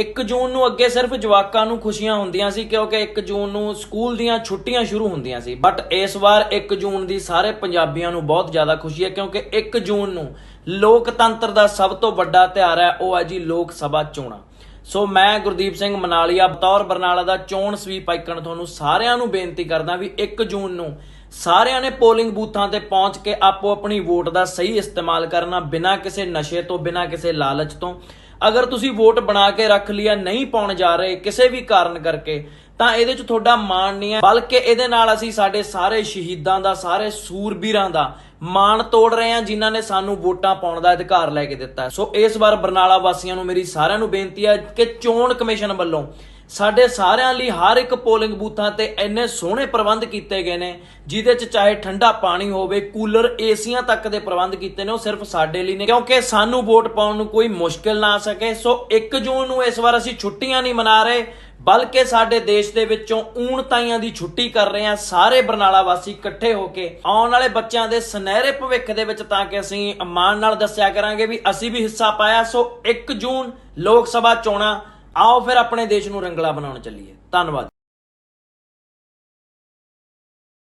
1 ਜੂਨ ਨੂੰ ਅੱਗੇ ਸਿਰਫ ਜਵਾਕਾਂ ਨੂੰ ਖੁਸ਼ੀਆਂ ਹੁੰਦੀਆਂ ਸੀ, ਕਿਉਂਕਿ 1 ਜੂਨ ਨੂੰ ਸਕੂਲ ਦੀਆਂ ਛੁੱਟੀਆਂ ਸ਼ੁਰੂ ਹੁੰਦੀਆਂ ਸੀ। ਬਟ ਇਸ ਵਾਰ 1 ਜੂਨ ਦੀ ਸਾਰੇ ਪੰਜਾਬੀਆਂ ਨੂੰ ਬਹੁਤ ਜ਼ਿਆਦਾ ਖੁਸ਼ੀ ਹੈ, ਕਿਉਂਕਿ 1 ਜੂਨ ਨੂੰ ਲੋਕਤੰਤਰ ਦਾ ਸਭ ਤੋਂ ਵੱਡਾ ਤਿਉਹਾਰ ਹੈ, ਉਹ ਹੈ ਜੀ ਲੋਕ ਸਭਾ ਚੋਣਾਂ। ਸੋ ਮੈਂ ਗੁਰਦੀਪ ਸਿੰਘ ਮਨਾਲੀਆ, ਬਤੌਰ ਬਰਨਾਲਾ ਦਾ ਚੋਣ ਸਵੀਪ ਆਈਕਨ ਤੁਹਾਨੂੰ ਸਾਰਿਆਂ ਨੂੰ ਬੇਨਤੀ ਕਰਦਾ ਵੀ 1 ਜੂਨ ਨੂੰ ਸਾਰਿਆਂ ਨੇ ਪੋਲਿੰਗ ਬੂਥਾਂ ਤੇ ਪਹੁੰਚ ਕੇ ਆਪੋ ਆਪਣੀ ਵੋਟ ਦਾ ਸਹੀ ਇਸਤੇਮਾਲ ਕਰਨਾ ਬਿਨਾਂ ਕਿਸੇ ਨਸ਼ੇ ਤੋਂ, ਬਿਨਾਂ ਕਿਸੇ ਲਾਲਚ ਤੋਂ। ਅਗਰ ਤੁਸੀਂ ਵੋਟ ਬਣਾ ਕੇ ਰੱਖ ਲਿਆ, ਨਹੀਂ ਪਾਉਣ ਜਾ ਰਹੇ ਕਿਸੇ ਵੀ ਕਾਰਨ ਕਰਕੇ, ਤਾਂ ਇਹਦੇ 'ਚ ਤੁਹਾਡਾ ਮਾਣ ਨਹੀਂ ਹੈ। ਬਲਕਿ ਇਹਦੇ ਨਾਲ ਅਸੀਂ ਸਾਡੇ ਸਾਰੇ ਸ਼ਹੀਦਾਂ ਦਾ, ਸਾਰੇ ਸੂਰਬੀਰਾਂ ਦਾ ਮਾਣ ਤੋੜ ਰਹੇ ਹਾਂ, ਜਿਨ੍ਹਾਂ ਨੇ ਸਾਨੂੰ ਵੋਟਾਂ ਪਾਉਣ ਦਾ ਅਧਿਕਾਰ ਲੈ ਕੇ ਦਿੱਤਾ ਸੋ ਇਸ ਵਾਰ ਬਰਨਾਲਾ ਵਾਸੀਆਂ ਨੂੰ ਮੇਰੀ ਸਾਰਿਆਂ ਨੂੰ ਬੇਨਤੀ ਹੈ ਕਿ ਚੋਣ ਕਮਿਸ਼ਨ ਵੱਲੋਂ ਸਾਡੇ ਸਾਰਿਆਂ ਲਈ ਹਰ ਇੱਕ ਪੋਲਿੰਗ ਬੂਥਾਂ ਤੇ ਇੰਨੇ ਸੋਹਣੇ ਪ੍ਰਬੰਧ ਕੀਤੇ ਗਏ ਨੇ, ਜਿਹਦੇ 'ਚ ਚਾਹੇ ਠੰਡਾ ਪਾਣੀ ਹੋਵੇ, ਕੂਲਰ, ਏਸੀਆਂ ਤੱਕ ਦੇ ਪ੍ਰਬੰਧ ਕੀਤੇ ਨੇ, ਉਹ ਸਿਰਫ ਸਾਡੇ ਲਈ ਨੇ, ਕਿਉਂਕਿ ਸਾਨੂੰ ਵੋਟ ਪਾਉਣ ਨੂੰ ਕੋਈ ਮੁਸ਼ਕਿਲ ਨਾ ਆ ਸਕੇ। ਸੋ 1 ਜੂਨ ਨੂੰ ਇਸ ਵਾਰ ਅਸੀਂ ਛੁੱਟੀਆਂ ਨਹੀਂ ਮਨਾ ਰਹੇ, ਬਲਕਿ ਸਾਡੇ ਦੇਸ਼ ਦੇ ਵਿੱਚੋਂ ਊਣ ਤਾਈਆਂ ਦੀ ਛੁੱਟੀ ਕਰ ਰਹੇ ਹਾਂ, ਸਾਰੇ ਬਰਨਾਲਾ ਵਾਸੀ ਇਕੱਠੇ ਹੋ ਕੇ, ਆਉਣ ਵਾਲੇ ਬੱਚਿਆਂ ਦੇ ਸੁਨਹਿਰੇ ਭਵਿੱਖ ਦੇ ਵਿੱਚ ਤਾਂ ਕਿ ਅਸੀਂ ਮਾਣ ਨਾਲ ਦੱਸਿਆ ਕਰਾਂਗੇ ਵੀ ਅਸੀਂ ਵੀ ਹਿੱਸਾ ਪਾਇਆ। ਸੋ 1 ਜੂਨ ਲੋਕ ਸਭਾ ਚੋਣਾਂ ਆਓ ਫਿਰ ਆਪਣੇ ਦੇਸ਼ ਨੂੰ ਰੰਗਲਾ ਬਣਾਉਣ ਚੱਲੀਏ। ਧੰਨਵਾਦ।